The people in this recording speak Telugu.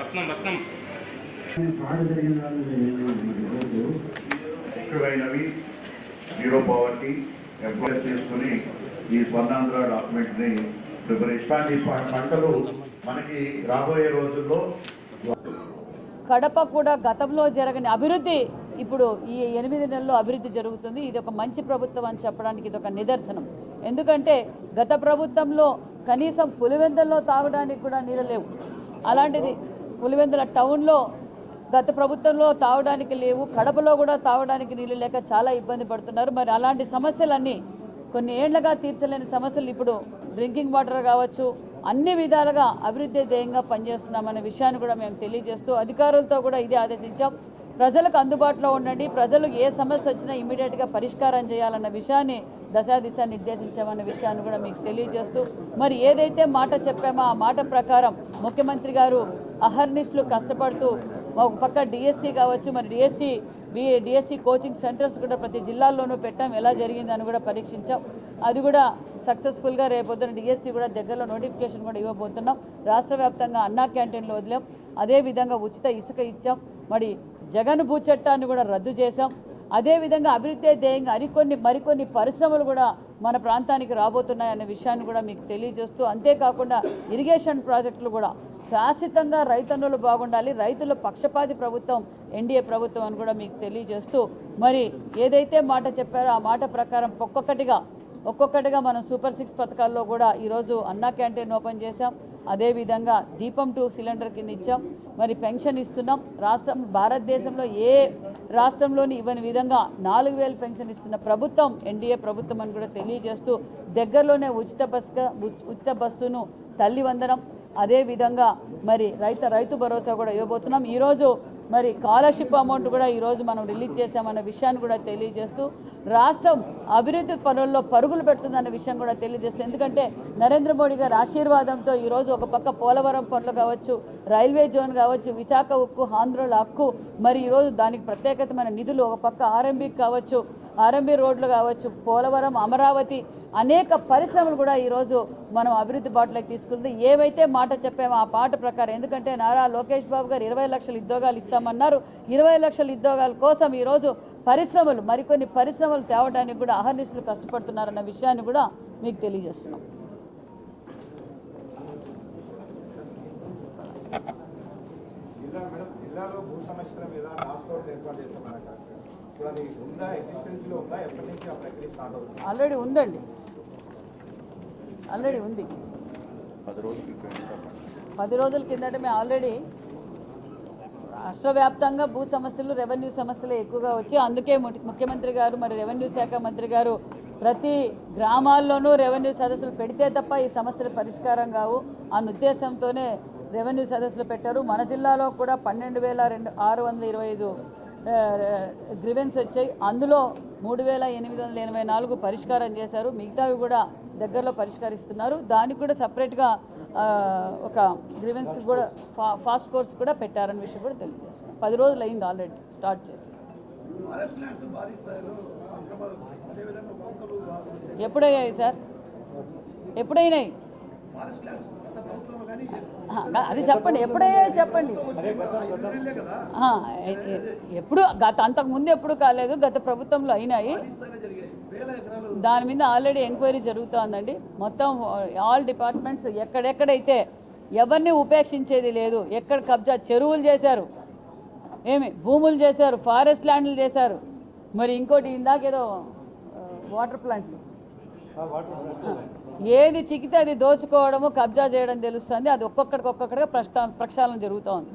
రత్నం రత్నం. ముఖ్యమైనవి జీరో పావర్టీ ఎంప్లాయ్ చేసుకుని ఈ స్వర్ణాంధ్ర డాక్యుమెంట్ని ప్రిపరేషన్ పంటలు మనకి రాబోయే రోజుల్లో కడప కూడా గతంలో జరగని అభివృద్ధి ఇప్పుడు ఈ ఎనిమిది నెలల్లో అభివృద్ధి జరుగుతుంది. ఇది ఒక మంచి ప్రభుత్వం అని చెప్పడానికి ఇది ఒక నిదర్శనం. ఎందుకంటే గత ప్రభుత్వంలో కనీసం పులివెందుల్లో తాగడానికి కూడా నీళ్ళు లేవు. అలాంటిది పులివెందుల టౌన్లో గత ప్రభుత్వంలో తాగడానికి లేవు కడపలో కూడా తాగడానికి నీళ్ళు లేక చాలా ఇబ్బంది పడుతున్నారు. మరి అలాంటి సమస్యలన్నీ కొన్ని ఏళ్ళుగా తీర్చలేని సమస్యలు ఇప్పుడు డ్రింకింగ్ వాటర్ కావచ్చు అన్ని విధాలుగా అభివృద్ధి ధ్యేయంగా పనిచేస్తున్నామనే విషయాన్ని కూడా మేము తెలియజేస్తూ అధికారులతో కూడా ఇదే ఆదేశించాం. ప్రజలకు అందుబాటులో ఉండండి ప్రజలు ఏ సమస్య వచ్చినా ఇమీడియట్గా పరిష్కారం చేయాలన్న విషయాన్ని దశాదిశ నిర్దేశించామన్న విషయాన్ని కూడా మీకు తెలియజేస్తూ మరి ఏదైతే మాట చెప్పామో ఆ మాట ప్రకారం ముఖ్యమంత్రి గారు అహర్నిశలు కష్టపడుతూ ఒక పక్క డిఎస్సి కావచ్చు మరి DSC B DSC coaching centres కూడా ప్రతి జిల్లాల్లోనూ పెట్టాం. ఎలా జరిగిందని కూడా పరీక్షించాం. అది కూడా సక్సెస్ఫుల్గా రేపొద్దున డిఎస్సి కూడా దగ్గరలో నోటిఫికేషన్ కూడా ఇవ్వబోతున్నాం. రాష్ట్ర వ్యాప్తంగా అన్నా క్యాంటీన్లు వదిలాం. అదేవిధంగా ఉచిత ఇసుక ఇచ్చాం. మరి జగన్ భూ చట్టాన్ని కూడా రద్దు చేశాం. అదేవిధంగా అభివృద్ధి ధ్యేయంగా మరికొన్ని మరికొన్ని పరిశ్రమలు కూడా మన ప్రాంతానికి రాబోతున్నాయనే విషయాన్ని కూడా మీకు తెలియజేస్తూ అంతేకాకుండా ఇరిగేషన్ ప్రాజెక్టులు కూడా శాశ్వతంగా రైతన్నులు బాగుండాలి. రైతుల పక్షపాతి ప్రభుత్వం ఎన్డీఏ ప్రభుత్వం అని కూడా మీకు తెలియజేస్తూ మరి ఏదైతే మాట చెప్పారో ఆ మాట ప్రకారం ఒక్కొక్కటిగా ఒక్కొక్కటిగా మనం సూపర్ సిక్స్ పథకాల్లో కూడా ఈరోజు అన్నా క్యాంటీన్ ఓపెన్ చేశాం. అదేవిధంగా దీపం టూ సిలిండర్ కింద ఇచ్చాం. మరి పెన్షన్ ఇస్తున్నాం. రాష్ట్రం భారతదేశంలో ఏ రాష్ట్రంలోని ఇవ్వని విధంగా నాలుగు వేలు పెన్షన్ ఇస్తున్న ప్రభుత్వం ఎన్డీఏ ప్రభుత్వం అని కూడా తెలియజేస్తూ దగ్గరలోనే ఉచిత బస్గా ఉచిత బస్సును తల్లి వందనం అదేవిధంగా మరి రైతు రైతు భరోసా కూడా ఇవ్వబోతున్నాం. ఈరోజు మరి స్కాలర్షిప్ అమౌంట్ కూడా ఈరోజు మనం రిలీజ్ చేశామన్న విషయాన్ని కూడా తెలియజేస్తూ రాష్ట్రం అభివృద్ధి పనుల్లో పరుగులు పెడుతుందన్న విషయం కూడా తెలియజేస్తూ ఎందుకంటే నరేంద్ర మోడీ గారి ఆశీర్వాదంతో ఈరోజు ఒక పక్క పోలవరం పనులు కావచ్చు రైల్వే జోన్ కావచ్చు విశాఖ ఉక్కు ఆంధ్రుల హక్కు మరి ఈరోజు దానికి ప్రత్యేకతమైన నిధులు ఒక పక్క ఆర్ఎంబీ కావచ్చు ఆర్ఎంబీ రోడ్లు కావచ్చు పోలవరం అమరావతి అనేక పరిశ్రమలు కూడా ఈరోజు మనం అభివృద్ధి బాటలోకి తీసుకుంది. ఏవైతే మాట చెప్పామో ఆ పాట ప్రకారం ఎందుకంటే నారా లోకేష్ బాబు గారు ఇరవై లక్షల ఉద్యోగాలు ఇస్తామన్నారు. ఇరవై లక్షల ఉద్యోగాల కోసం ఈరోజు పరిశ్రమలు మరికొన్ని పరిశ్రమలు తేవడానికి కూడా అహర్నిశలు కష్టపడుతున్నారన్న విషయాన్ని కూడా మీకు తెలియజేస్తున్నాం. జిల్లాలో భూ సమస్యల మీద రాష్ట్ర ఆల్రెడీ ఉందండి. ఆల్రెడీ ఉంది. పది రోజుల కిందట మేము ఆల్రెడీ రాష్ట్ర వ్యాప్తంగా భూ సమస్యలు రెవెన్యూ సమస్యలు ఎక్కువగా వచ్చి అందుకే ముఖ్యమంత్రి గారు మరి రెవెన్యూ శాఖ మంత్రి గారు ప్రతి గ్రామాల్లోనూ రెవెన్యూ సదస్సులు పెడితే తప్ప ఈ సమస్యలు పరిష్కారం కావు. అన్న ఉద్దేశంతోనే రెవెన్యూ సదస్సులు పెట్టారు. మన జిల్లాలో కూడా పన్నెండు వేల రెండు ఆరు వందల ఇరవై ఐదు గ్రివెన్స్ వచ్చాయి. అందులో మూడు వేల ఎనిమిది వందల ఎనభై నాలుగు పరిష్కారం చేశారు. మిగతావి కూడా దగ్గరలో పరిష్కరిస్తున్నారు. దానికి కూడా సపరేట్గా ఒక గ్రివెన్స్ కూడా ఫా ఫాస్ట్ కోర్స్ కూడా పెట్టారన్న విషయం కూడా తెలియజేస్తున్నాం పది రోజులు అయింది ఆల్రెడీ స్టార్ట్ చేసి. ఎప్పుడయ్యాయి సార్? ఎప్పుడైనాయి? అది చెప్పండి. ఎప్పుడయ్యాయి చెప్పండి? ఎప్పుడు గత అంతకు ముందు ఎప్పుడు కాలేదు. గత ప్రభుత్వంలో అయినాయి. దాని మీద ఆల్రెడీ ఎంక్వైరీ జరుగుతోందండి. మొత్తం ఆల్ డిపార్ట్మెంట్స్ ఎక్కడెక్కడైతే ఎవరిని ఉపేక్షించేది లేదు ఎక్కడ కబ్జా చెరువులు చేశారు ఏమి భూములు చేశారు ఫారెస్ట్ ల్యాండ్లు చేశారు. మరి ఇంకోటి ఇందాకేదో వాటర్ ప్లాంట్లు ఏది చిక్కితే అది దోచుకోవడము కబ్జా చేయడం తెలుస్తుంది. అది ఒక్కొక్కడికి ఒక్కొక్కడిగా ప్రక్షాళన ప్రక్షాళన జరుగుతోంది.